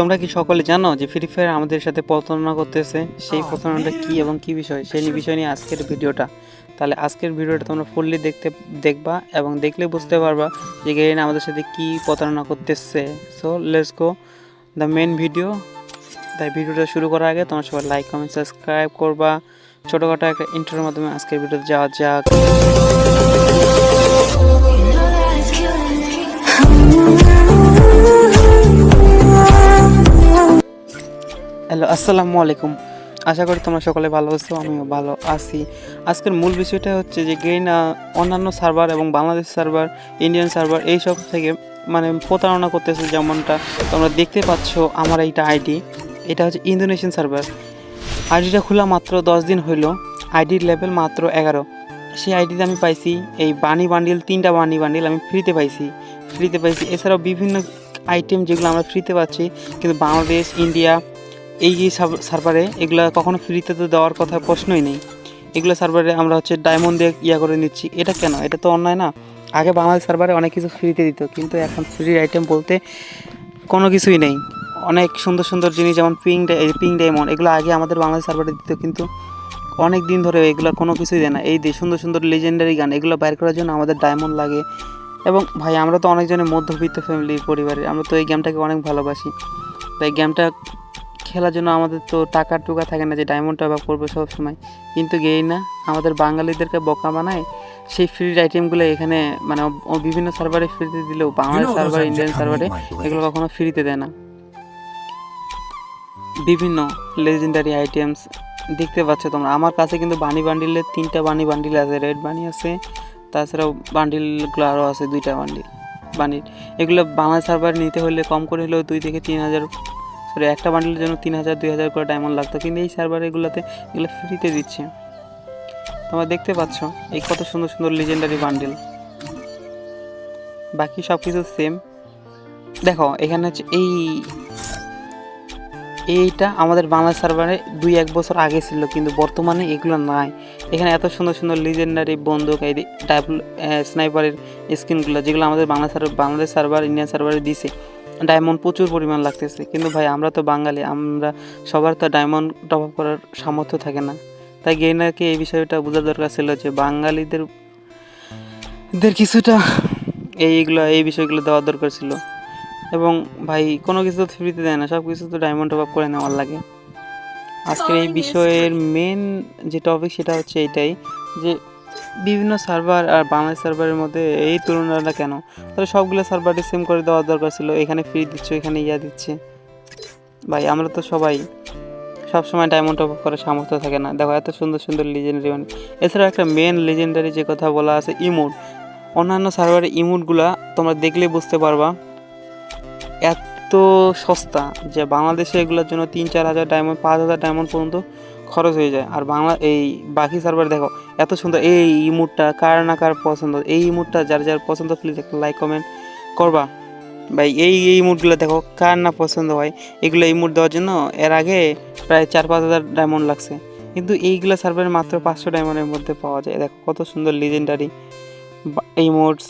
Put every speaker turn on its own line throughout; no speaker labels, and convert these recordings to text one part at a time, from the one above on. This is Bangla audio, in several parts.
তোমরা কি সকলে জানো যে ফ্রি ফায়ার আমাদের সাথে প্রতারণা করতেছে? সেই প্রতারণাটা কি এবং কি বিষয়? সেই বিষয় নিয়ে আজকের ভিডিওটা। তাহলে আজকের ভিডিওটা তোমরা ফুললি দেখতে দেখবা এবং দেখলে বুঝতে পারবা যে গেরিন আমাদের সাথে কি প্রতারণা করতেছে। So let's go the main video তাই ভিডিওটা শুরু করার আগে তোমরা সবাই লাইক কমেন্ট সাবস্ক্রাইব করবা। ছোটোখাটো একটা ইন্টারভিউর মাধ্যমে আজকের ভিডিওতে যাওয়া যাক। হ্যালো, আসসালামু আলাইকুম। আশা করি তোমরা সকলে ভালো আছো, আমিও ভালো আছি। আজকের মূল বিষয়টা হচ্ছে যে গেইন অন্যান্য সার্ভার এবং বাংলাদেশ সার্ভার, ইন্ডিয়ান সার্ভার এইসব থেকে মানে প্রতারণা করতেছে যেমনটা তোমরা দেখতে পাচ্ছ আমার এইটা আইডি। এটা হচ্ছে ইন্দোনেশিয়ান সার্ভার। আইডিটা খোলা মাত্র দশ দিন হইল। আইডির লেভেল মাত্র এগারো। সেই আইডিতে আমি পাইছি এই বানি বান্ডিল, তিনটা বানি বান্ডিল আমি ফ্রিতে পাইছি। ফ্রিতে পাইছি। এছাড়াও বিভিন্ন আইটেম যেগুলো আমরা ফ্রিতে পাচ্ছি, কিন্তু বাংলাদেশ, ইন্ডিয়া এই সার্ভারে এগুলো কখনো ফ্রিতে তো দেওয়ার কথা প্রশ্নই নেই। এগুলো সার্ভারে আমরা হচ্ছে ডায়মন্ড দিয়ে ইয়া করে নিচ্ছি। এটা কেন? এটা তো অন্যায় না? আগে বাংলাদেশ সার্ভারে অনেক কিছু ফ্রিতে দিত, কিন্তু এখন ফ্রি আইটেম বলতে কোনো কিছুই নেই। অনেক সুন্দর সুন্দর জিনিস যেমন পিঙ্ক পিঙ্ক ডায়মন্ড এগুলো আগে আমাদের বাংলাদেশ সার্ভারে দিত, কিন্তু অনেক দিন ধরে এগুলো কোনো কিছুই দেয় না। এই যে সুন্দর সুন্দর লেজেন্ডারি গান, এগুলো বাইর করার জন্য আমাদের ডায়মন্ড লাগে। এবং ভাই, আমরা তো অনেকজনের মধ্যবিত্ত ফ্যামিলির পরিবারের, আমরা তো এই গেমটাকে অনেক ভালোবাসি। তাই গেমটা খেলার জন্য আমাদের তো টাকা টুকা থাকে না যে ডায়মন্ডটা অভাব করব সব সময় কিন্তু গেই না আমাদের বাঙালিদেরকে বোকা বানায় সেই ফ্রি আইটেমগুলো এখানে মানে বিভিন্ন সার্ভারে ফ্রিতে দিলেও বাংলাদেশ সার্ভার ইন্ডিয়ান সার্ভারে এগুলো কখনো ফ্রিতে দেয় না। বিভিন্ন লেজেন্ডারি আইটেমস দেখতে পাচ্ছ তোমরা। আমার কাছে কিন্তু বানি বান্ডিলের তিনটা বানি বান্ডিল আছে রেড বানি আছে তাছাড়াও বান্ডিলগুলো আরও আছে দুইটা বান্ডিল বানির এগুলো বাংলা সার্ভার নিতে হলে কম করে হলেও দুই থেকে তিন হাজার সরি একটা বান্ডিলের জন্য তিন হাজার, দুই হাজার করে ডায়মন্ড লাগতো, কিন্তু এই সার্ভার এগুলোতে এগুলো ফ্রিতে দিচ্ছে। তোমরা দেখতে পাচ্ছ, এই কত সুন্দর সুন্দর লিজেন্ডারি বান্ডিল বাকি সব কিছু সেম দেখো, এখানে হচ্ছে এই, এইটা আমাদের বাংলা সার্ভারে দুই, এক বছর আগে ছিল, কিন্তু বর্তমানে এগুলো নাই। এখানে এত সুন্দর সুন্দর লিজেন্ডারি বন্দুক, এই ডাবল স্নাইপারের স্কিনগুলো যেগুলো আমাদের Bangla server Bangladesh server Indian সার্ভারে দিছে ডায়মন্ড প্রচুর পরিমাণ লাগতেছে। কিন্তু ভাই আমরা তো বাঙালি আমরা সবার তো ডায়মন্ড টপ আপ করার সামর্থ্য থাকে না। তাই গেইনারকে এই বিষয়টা বোঝার দরকার ছিল যে বাঙালিদের দের কিছুটা এইগুলো এই বিষয়গুলো দেওয়ার দরকার ছিল। এবং ভাই কোনো কিছু তো ফ্রিতে দেয় না সব কিছু তো ডায়মন্ড টপ আপ করে নেওয়ার লাগে। আজকের এই বিষয়ের মেন যে টপিক সেটা হচ্ছে এইটাই যে বিভিন্ন সার্ভার আর বাংলাদেশ সার্ভারের মধ্যে এই তুলনাটা কেন? তাহলে সবগুলো সার্ভারটি সেম করে দেওয়ার দরকার ছিল। এখানে ফ্রি দিচ্ছে এখানে ইয়া দিচ্ছে। ভাই, আমরা তো সবাই সব সময় ডায়মন্ড টপ করার সামর্থ্য থাকে না। দেখো, এত সুন্দর সুন্দর লিজেন্ডারি মানে এছাড়া একটা মেন লিজেন্ডারি যে কথা বলা আছে ইমোট অন্যান্য সার্ভারের ইমোটগুলা তোমরা দেখলে বুঝতে পারবা। এত সস্তা যে বাংলাদেশে এগুলোর জন্য তিন, চার হাজার ডায়মন্ড পাঁচ হাজার ডায়মন্ড পর্যন্ত খরচ হয়ে যায়। আর বাংলা এই বাকি সার্ভার দেখো, এত সুন্দর। এই ইমোটটা কার না কার পছন্দ? এই ইমোটটা যার যার পছন্দ প্লিজ একটা লাইক কমেন্ট করবা। ভাই, এই এই ইমোটগুলো দেখো, কার না পছন্দ হয়? এগুলো ইমোট দেওয়ার জন্য এর আগে প্রায় চার পাঁচ হাজার ডায়মন্ড লাগছে। কিন্তু এইগুলো সার্ভারে মাত্র পাঁচশো ডায়মন্ডের মধ্যে পাওয়া যায়। দেখো, কত সুন্দর লিজেন্ডারি ইমোটস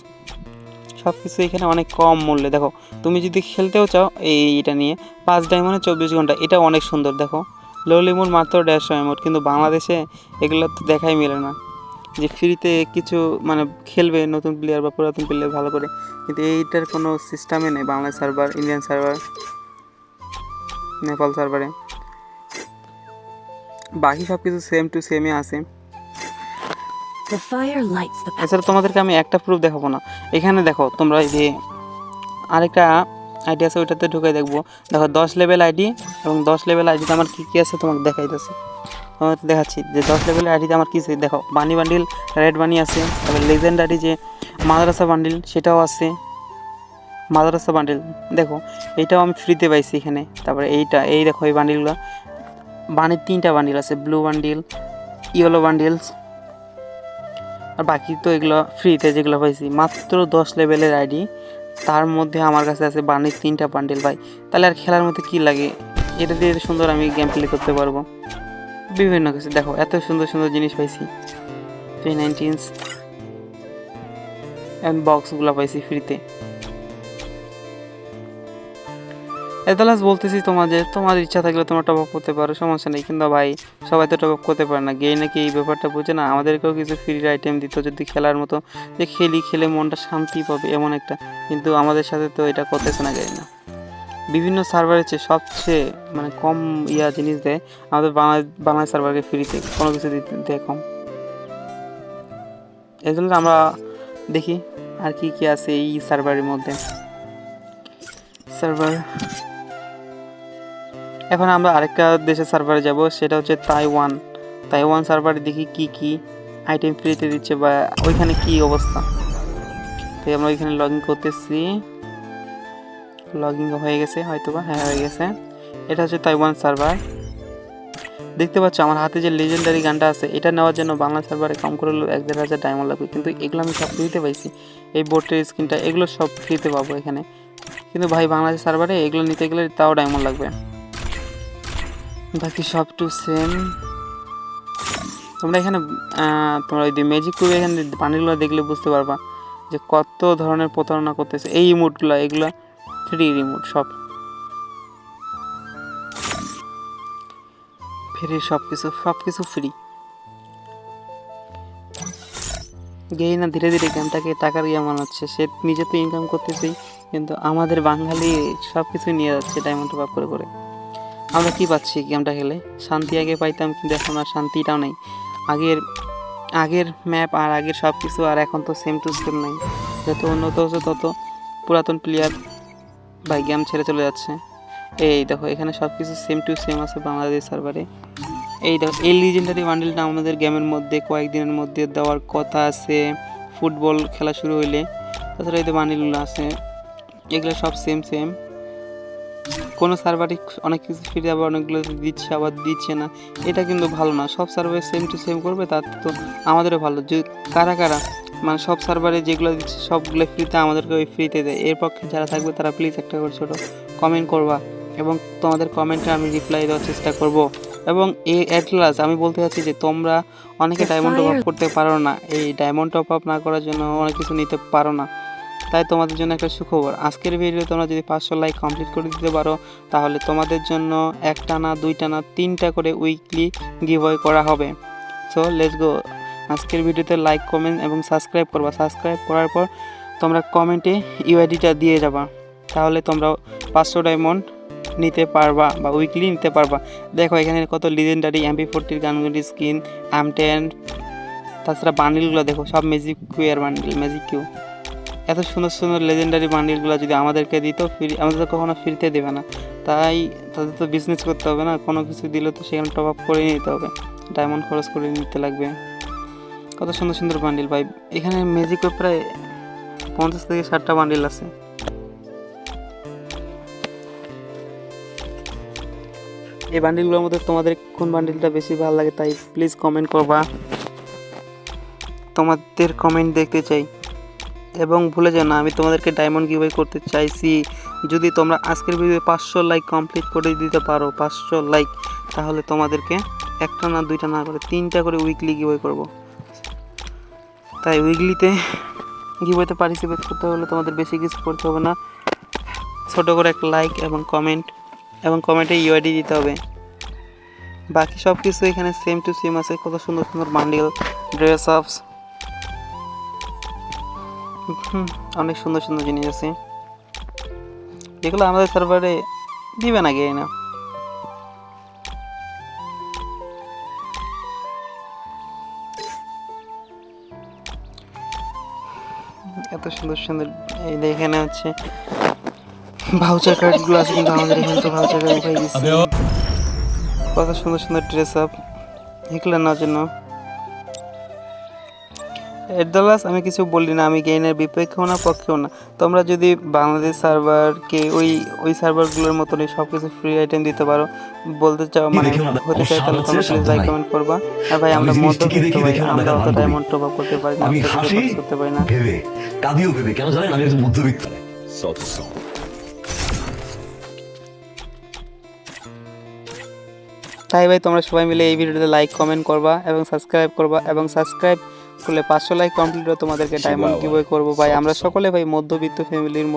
সব কিছু এখানে অনেক কম মূল্যে। দেখো, তুমি যদি খেলতেও চাও এইটা নিয়ে, পাঁচ ডায়মন্ডে চব্বিশ ঘণ্টা, এটা অনেক সুন্দর। দেখো লোলিমুর মাত্র দেড়শো এমোট কিন্তু বাংলাদেশে এগুলো তো দেখাই মেলে না। যে ফ্রিতে কিছু মানে খেলবে নতুন প্লেয়ার বা পুরাতন প্লেয়ার ভালো করে কিন্তু এইটার কোনো সিস্টেমে নেই Bangla server Indian server Nepal সার্ভারে বাকি সব কিছু সেম টু সেমই আছে. এছাড়া তোমাদেরকে আমি একটা প্রুফ দেখাবো না। এখানে দেখো তোমরা এই যে আরেকটা আইডি আছে ওইটাতে ঢুকে দেখব। দেখো দশ লেভেল আইডি এবং দশ লেভেল আইডিতে আমার কী কী আছে তোমাকে দেখাইতেছে। তোমাকে দেখাচ্ছি যে দশ লেভেল আইডিতে আমার কী দেখো বানি বান্ডিল রেড বানি আছে, তারপরে লেজেন্ডারি যে মাদ্রাসা বান্ডিল, সেটাও আছে। মাদ্রাসা বান্ডিল, দেখো এইটাও আমি ফ্রিতে পাইছি এখানে। তারপরে এইটা, এই দেখো, এই বান্ডিলগুলো। বানির তিনটা বান্ডিল আছে ব্লু বান্ডিল ইয়েলো বান্ডিলস। আর বাকি তো এগুলো ফ্রিতে যেগুলো পাইছি, মাত্র দশ লেভেলের আইডি তার মধ্যে আমার কাছে আছে বানির তিনটা বান্ডিল, ভাই। তাহলে আর খেলার মধ্যে কী লাগে? এটা দিয়ে সুন্দর আমি গেম প্লে করতে পারব। বিভিন্ন কিছু, দেখো, এত সুন্দর সুন্দর জিনিস পাইছি। থ্রি নাইনটিনস বক্সগুলো পাইছি ফ্রিতে এদালাস বলতেছি তোমাদের, তোমার ইচ্ছা থাকলে তোমরা টপ আপ করতে পারো, সমস্যা নেই। কিন্তু ভাই, সবাই তো টপ আপ করতে পারে না। গেই নাকি এই ব্যাপারটা বুঝে না? আমাদেরকেও কিছু ফ্রি আইটেম দিত, যদি খেলার মতো যে খেলি, খেলে মনটা শান্তি পাবে, এমন একটা। কিন্তু আমাদের সাথে তো এটা করতেছে না গেই না। বিভিন্ন সার্ভারের চেয়ে সবচেয়ে মানে কম ইয়া জিনিস দেয় আমাদের বাংলা বাংলা সার্ভারকে ফ্রিতে কোনো কিছু দিতে, দেয় কম। এই জন্য আমরা দেখি আর কি কি আছে এই সার্ভারের মধ্যে। সার্ভার এখন আমরা আরেকটা দেশের সার্ভারে যাব, সেটা হচ্ছে তাইওয়ান তাইওয়ান সার্ভারে দেখি কি কি আইটেম ফ্রিতে দিচ্ছে বা ওইখানে কি অবস্থা। তাই আমরা ওইখানে লগ ইন করতেছি। লগ হয়ে গেছে হয়তো বা হ্যাঁ হয়ে গেছে। এটা হচ্ছে তাইওয়ান সার্ভার দেখতে পাচ্ছ, আমার হাতে যে লেজেন্ডারি গানটা আছে, এটা নেওয়ার জন্য বাংলা সার্ভারে কম করে এক দেড় হাজার ডায়মন্ড লাগবে। কিন্তু এগুলো আমি সব ফ্রিতে পাইছি। এই বোটের স্ক্রিনটা এগুলো সব ফ্রিতে পাবো এখানে। কিন্তু ভাই, বাংলাদেশ সার্ভারে এগুলো নিতে গেলে তাও ডায়মন্ড লাগবে। বাকি সব টু সেম তোমরা এখানে তোমরা ওই ম্যাজিক করে এখানে পানিগুলো দেখলে বুঝতে পারবা যে কত ধরনের প্রতারণা করতেছে। এই রিমোটগুলো এগুলো ফ্রি রিমোট সব ফ্রি সব কিছু সব কিছু ফ্রি গেই না, ধীরে ধীরে গেমটাকে টাকার ইয়ে মনে হচ্ছে, সে নিজে তো ইনকাম করতেছি কিন্তু আমাদের বাঙালি সব কিছু নিয়ে যাচ্ছে ডায়মন্ড পাপ করে করে। আমরা কি পাচ্ছি গেমটা খেলে? শান্তি আগে পাইতাম, কিন্তু এখন আর শান্তিটাও নেই। আগের আগের ম্যাপ আর আগের সব কিছু, আর এখন তো সেম টু সেম নাই। যত উন্নত হচ্ছে তত পুরাতন প্লেয়ার ভাই গেম ছেড়ে চলে যাচ্ছে। এই দেখো, এখানে সব কিছু সেম টু সেম আছে বাংলাদেশ সার্ভারে এই দেখো, এই লিজেন্ডারি বান্ডেলটা আমাদের গেমের মধ্যে, কয়েকদিনের মধ্যে দেওয়ার কথা আছে। ফুটবল খেলা শুরু হইলে। তাছাড়া এই তো বান্ডেলগুলো আছে, এগুলো সব সেম সেম কোনো সার্ভারে অনেক কিছু ফ্রি আবার অনেকগুলো দিচ্ছে, আবার দিচ্ছে না। এটা কিন্তু ভালো না। সব সার্ভারে সেম টু সেম করবে তার তো আমাদেরও ভালো। যে কারা কারা মানে সব সার্ভারে যেগুলো দিচ্ছে সবগুলো ফ্রিতে আমাদেরকে ওই ফ্রিতে দেয়। এর পক্ষে যারা থাকবে তারা প্লিজ একটা করে ছোটো কমেন্ট করবা এবং তোমাদের কমেন্টে আমি রিপ্লাই দেওয়ার চেষ্টা করব। এবং এই অ্যাটলাস আমি বলতে চাচ্ছি যে তোমরা অনেকে ডায়মন্ড টপ আপ করতে পারো না। এই ডায়মন্ড টপ আপ না করার জন্য অনেক কিছু নিতে পারো না। তাই তোমাদের জন্য একটা সুখবর। আজকের ভিডিও তোমরা যদি পাঁচশো লাইক কমপ্লিট করে দিতে পারো তাহলে তোমাদের জন্য একটা না দুইটা না তিনটা করে উইকলি গিভ করা হবে। সো লেটস গো আজকের ভিডিওতে লাইক কমেন্ট এবং সাবস্ক্রাইব করবা। সাবস্ক্রাইব করার পর তোমরা কমেন্টে ইউআইডিটা দিয়ে যাবা। তাহলে তোমরা পাঁচশো ডায়মন্ড নিতে পারবা বা উইকলি নিতে পারবা। দেখো, এখানে কত লিজেন্ডারি এমপি ফোরটির গানগুলি স্কিন আম টেন তাছাড়া বান্ডিলগুলো দেখো, সব ম্যাজিক কিউ এর বান্ডিল ম্যাজিক কিউ এত সুন্দর সুন্দর লেজেন্ডারি বান্ডিলগুলো যদি আমাদেরকে দিত ফ্রি আমাদের কখনো ফিরতে দেবে না। তাই তাদের তো বিজনেস করতে হবে না, কোনো কিছু দিলে তো সেখানে টপ আপ করে নিতে হবে। ডায়মন্ড খরচ করে নিতে লাগবে। কত সুন্দর সুন্দর বান্ডিল ভাই। এখানে ম্যাজিকের প্রায় পঞ্চাশ থেকে ষাটটা বান্ডিল আছে। এই বান্ডিলগুলোর মধ্যে তোমাদের কোন বান্ডিলটা বেশি ভালো লাগে, তাই প্লিজ কমেন্ট করবা। তোমাদের কমেন্ট দেখতে চাই। এবং ভুলে যেও না, আমি তোমাদেরকে ডায়মন্ড গিভওয়ে করতে চাইছি। যদি তোমরা আজকের ভিডিও পাঁচশো লাইক কমপ্লিট করে দিতে পারো, পাঁচশো লাইক তাহলে তোমাদেরকে একটা না দুইটা না করে তিনটা করে উইকলি গিভওয়ে করব। তাই উইকলিতে গিভওয়েতে পার্টিসিপেট করতে হলে তোমাদের বেশি কিছু করতে হবে না। ছোটো করে একটা লাইক এবং কমেন্ট এবং কমেন্টে ইউআইডি দিতে হবে। বাকি সব কিছু এখানে সেম টু সেম আছে। কত সুন্দর সুন্দর বান্ডিল ড্রেস আপস অনেক সুন্দর সুন্দর জিনিস আছে। যেগুলো আমাদের সার্ভারে দিবে না গিয়ে না? এত সুন্দর সুন্দর এই এখানে হচ্ছে ভাউচার কার্ডগুলো আছে কিন্তু আমাদের এখানে তো ভাউচার কার্ড পাই দিচ্ছে। কত সুন্দর সুন্দর ড্রেস আপ এগুলো নেওয়ার জন্য এডদালাস আমি কিছু বলি না আমি গেইনের বিপক্ষেও না পক্ষেও না। তোমরা যদি বাংলাদেশ সার্ভারকে ওই ওই সার্ভারগুলোর মতনই সব কিছু ফ্রি আইটেম দিতে পারো বলতে চাও মানে
দেখেও না, অসাধারণ
আচ্ছা,
শব্দ
লাইক কমেন্ট করবা। আর ভাই আমরা
জিনিসটিকে
মধ্যবিত্ত
দেখে
ভাই
দেখে
আমরা অত ডায়মন্ড টপ আপ করতে পারি না
আমি হাসি
করতে পারি না।
ভেবে কাঁদিও ভেবে কেন জানেন আমি একজন মধ্যবিত্ত।
তাই ভাই তোমরা সবাই মিলে এই ভিডিওতে লাইক কমেন্ট করবা এবং সাবস্ক্রাইব করবা এবং সাবস্ক্রাইব করলে পাঁচশো লাইক কমপ্লিট তোমাদেরকে ডায়মন্ড গিভওয়ে করব। ভাই আমরা সকলে ভাই মধ্যবিত্ত ফ্যামিলির